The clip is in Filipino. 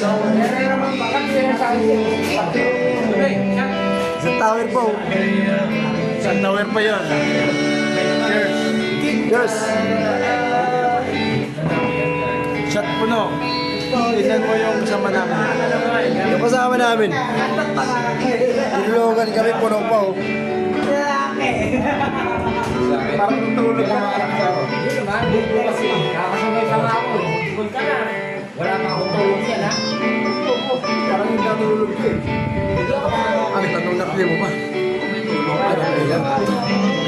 Sa tower po. Sa tower pa yun. Cheers. Yes. Shot puno. Tignan mo yung kasama namin. Yung kasama namin. Tinulungan kami, puno pa oh. Parang tulog ang mga Amém.